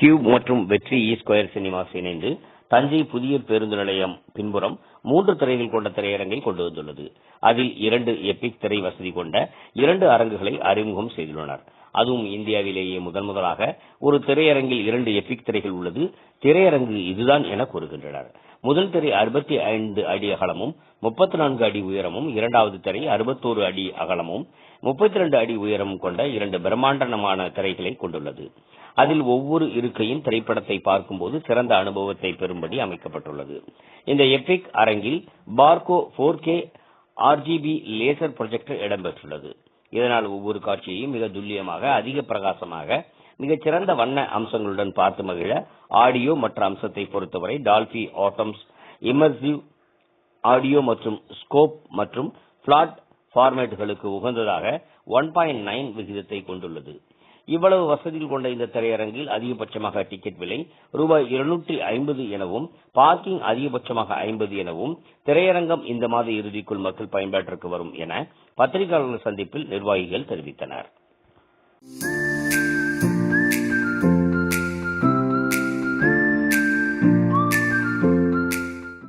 Cube மற்றும் வெற்றி இ square cinemas இணைந்து தஞ்சை புதிய பேருந்து நிலையம் பின்புறம் மூன்று திரைகள் கொண்ட திரையரங்கை கொண்டு வந்துள்ளது. அதில் இரண்டு எபிக் திரை வசதி கொண்ட இரண்டு அரங்குகளை அறிமுகம் செய்துள்ளனர். அதுவும் இந்தியாவிலேயே முதன் முதலாக ஒரு திரையரங்கில் இரண்டு எபிக் திரைகள் உள்ளது. திரையரங்கு இதுதான் என கூறுகின்றனர். முதல் திரை அறுபத்தி ஐந்து அடி அகலமும் முப்பத்தி நான்கு அடி உயரமும் இரண்டாவது திரை அறுபத்தோரு அடி அகலமும் முப்பத்தி ரெண்டு அடி உயரமும் கொண்ட இரண்டு பிரம்மாண்டமான திரைகளை கொண்டுள்ளது. அதில் ஒவ்வொரு இருக்கையும் திரைப்படத்தை பார்க்கும்போது சிறந்த அனுபவத்தை பெறும்படி அமைக்கப்பட்டுள்ளது. இந்த எபிக் அரங்கில் Barco four K RGB laser projector இடம்பெற்றுள்ளது. இதனால் ஒவ்வொரு காட்சியையும் மிக துல்லியமாக அதிக பிரகாசமாக மிகச்சிறந்த வண்ண அம்சங்களுடன் பார்த்து மகிழ ஆடியோ மற்ற அம்சத்தை பொறுத்தவரை டால்பி ஆட்டம்ஸ் இமர்சிவ் ஆடியோ மற்றும் ஸ்கோப் மற்றும் பிளாட் ஃபார்மேட்டுகளுக்கு உகந்ததாக ஒன் பாயிண்ட் நைன் விகிதத்தை கொண்டுள்ளது. இவ்வளவு வசதிகள் கொண்ட இந்த திரையரங்கில் அதிகபட்சமாக டிக்கெட் விலை ரூபாய் இருநூற்றி ஐம்பது எனவும் பார்க்கிங் அதிகபட்சமாக ஐம்பது எனவும் திரையரங்கம் இந்த மாத இறுதிக்குள் மக்கள் பயன்பாட்டிற்கு வரும் என பத்திரிகையாளர்கள் சந்திப்பில் நிர்வாகிகள் தெரிவித்தனர்.